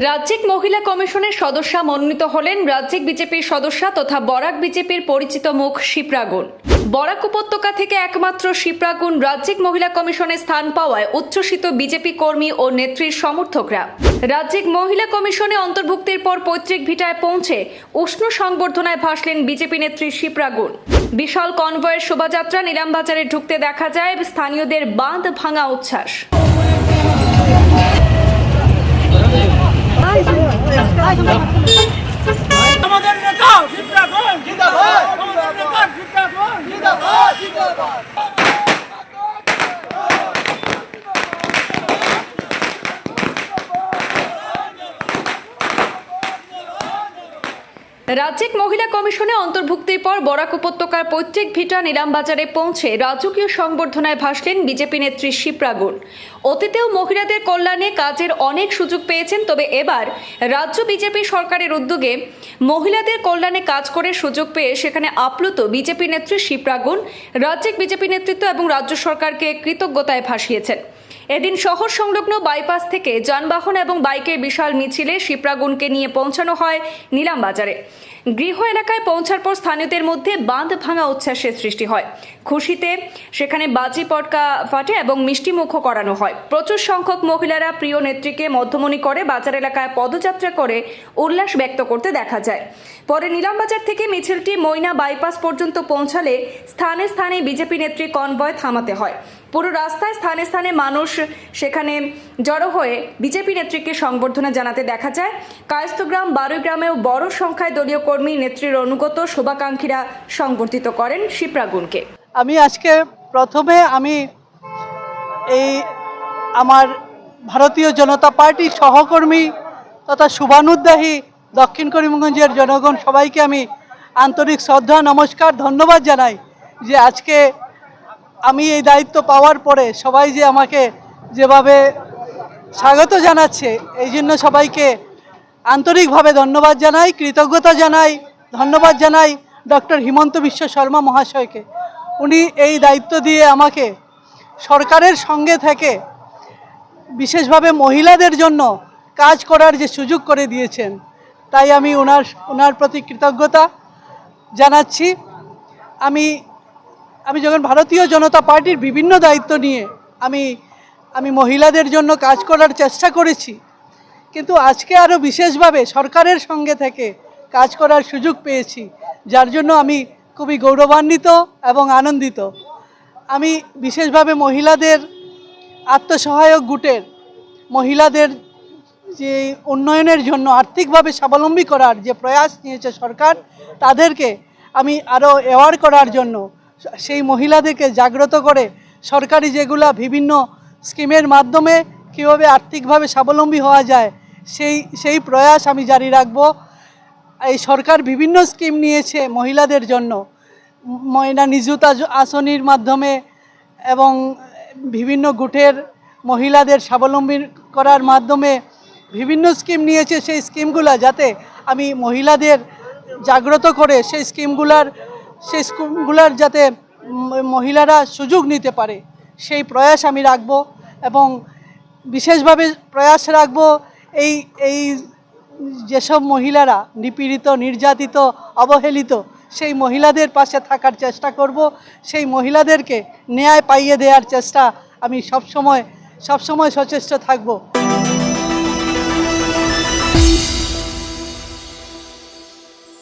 রাজ্যিক মহিলা কমিশনের সদস্যা মনোনীত হলেন রাজ্যিক বিজেপির সদস্যা তথা বরাক বিজেপির পরিচিত মুখ শিপ্রাগুন বরাক উপত্যকা থেকে একমাত্র শিপ্রাগুন রাজ্যিক মহিলা কমিশনে স্থান পাওয়ায় উচ্ছ্বসিত বিজেপি কর্মী ও নেত্রীর সমর্থকরা। রাজ্যিক মহিলা কমিশনে অন্তর্ভুক্তির পর পৈতৃক ভিটায় পৌঁছে উষ্ণ সংবর্ধনায় ভাসলেন বিজেপি নেত্রী শিপ্রাগুন বিশাল কনভয়ের শোভাযাত্রা নিলামবাজারে ঢুকতে দেখা যায়, স্থানীয়দের বাঁধ ভাঙা উচ্ছ্বাস। আমাদের নেতা জিন্দাবাদ জিন্দাবাদ আমাদের নেতা জিন্দাবাদ জিন্দাবাদ জিন্দাবাদ রাজ্যিক মহিলা কমিশনে অন্তর্ভুক্তির পর বরাক উপত্যকার পৈতৃক ভিটা নিলামবাজারে পৌঁছে রাজকীয় সংবর্ধনায় ভাসলেন বিজেপি নেত্রী শিপ্রাগুন অতীতেও মহিলাদের কল্যাণে কাজের অনেক সুযোগ পেয়েছেন, তবে এবার রাজ্য বিজেপি সরকারের উদ্যোগে মহিলাদের কল্যাণে কাজ করে সুযোগ পেয়ে সেখানে আপ্লুত বিজেপি নেত্রী শিপ্রাগুন রাজ্যিক বিজেপি নেতৃত্ব এবং রাজ্য সরকারকে কৃতজ্ঞতায় ভাসিয়েছেন। এদিন শহর সংলগ্ন বাইপাস থেকে যানবাহন এবং বাইকের বিশাল মিছিলে শিপ্রাগুনকে নিয়ে পৌঁছানো হয় নিলামবাজারে গৃহ এলাকায় পৌঁছার পর স্থানীয়দের মধ্যে বাঁধ ভাঙা উচ্ছ্বাসের সৃষ্টি হয়। খুশিতে সেখানে বাজি পটকা ফাটে এবং মিষ্টিমুখও করানো হয়। প্রচুর সংখ্যক মহিলারা প্রিয় নেত্রীকে মধ্যমণি করে বাজার এলাকায় পদযাত্রা করে উল্লাস ব্যক্ত করতে দেখা যায়। পরে নিলামবাজার থেকে মিছিলটি ময়না বাইপাস পর্যন্ত পৌঁছালে স্থানে স্থানে বিজেপি নেত্রী কনভয় থামাতে হয়। পুরো রাস্তায় স্থানে স্থানে মানুষ সেখানে জড়ো হয়ে বিজেপি নেত্রীকে সংবর্ধনা জানাতে দেখা যায়। কায়স্থগ্রাম বারোই গ্রামেও বড় সংখ্যায় দলীয় কর্মী নেত্রীর অনুগত শুভাকাঙ্ক্ষীরা সংবর্ধিত করেন শিপ্রাগুনকে আমি আজকে প্রথমে আমি এই আমার ভারতীয় জনতা পার্টির সহকর্মী তথা শুভানুদ্দাহী দক্ষিণ করিমগঞ্জের জনগণ সবাইকে আমি আন্তরিক শ্রদ্ধা, নমস্কার, ধন্যবাদ জানাই যে আজকে আমি এই দায়িত্ব পাওয়ার পরে সবাই যে আমাকে যেভাবে স্বাগত জানাচ্ছে, এই জন্য সবাইকে আন্তরিকভাবে ধন্যবাদ জানাই, কৃতজ্ঞতা জানাই, ধন্যবাদ জানাই ডক্টর হিমন্ত বিশ্ব শর্মা মহাশয়কে। উনি এই দায়িত্ব দিয়ে আমাকে সরকারের সঙ্গে থেকে বিশেষভাবে মহিলাদের জন্য কাজ করার যে সুযোগ করে দিয়েছেন, তাই আমি ওনার ওনার প্রতি কৃতজ্ঞতা জানাচ্ছি। আমি আমি যখন ভারতীয় জনতা পার্টির বিভিন্ন দায়িত্ব নিয়ে আমি আমি মহিলাদের জন্য কাজ করার চেষ্টা করেছি। কিন্তু আজকে আরও বিশেষভাবে সরকারের সঙ্গে থেকে কাজ করার সুযোগ পেয়েছি, যার জন্য আমি খুবই গৌরবান্বিত এবং আনন্দিত। আমি বিশেষভাবে মহিলাদের আত্মসহায়ক গুটের, মহিলাদের যে উন্নয়নের জন্য আর্থিকভাবে স্বাবলম্বী করার যে প্রয়াস নিয়েছে সরকার, তাদেরকে আমি আরও অ্যাওয়ার করার জন্য সেই মহিলাদেরকে জাগ্রত করে সরকারি যেগুলা বিভিন্ন স্কিমের মাধ্যমে কীভাবে আর্থিকভাবে স্বাবলম্বী হওয়া যায়, সেই সেই প্রয়াস আমি জারি রাখব। এই সরকার বিভিন্ন স্কিম নিয়েছে মহিলাদের জন্য। ময়না নিযুতা আসনির মাধ্যমে এবং বিভিন্ন গুটের মহিলাদের স্বাবলম্বী করার মাধ্যমে বিভিন্ন স্কিম নিয়েছে সেই স্কিমগুলা যাতে আমি মহিলাদের জাগ্রত করে সেই স্কিমগুলার সেই স্কিমগুলার যাতে মহিলারা সুযোগ নিতে পারে। সেই প্রয়াস আমি রাখব এবং বিশেষভাবে প্রয়াস রাখব এই এই যেসব মহিলারা নিপীড়িত, নির্যাতিত, অবহেলিত, সেই মহিলাদের পাশে থাকার চেষ্টা করব, সেই মহিলাদেরকে ন্যায় পাইয়ে দেওয়ার চেষ্টা আমি সবসময় সবসময় সচেষ্ট থাকব।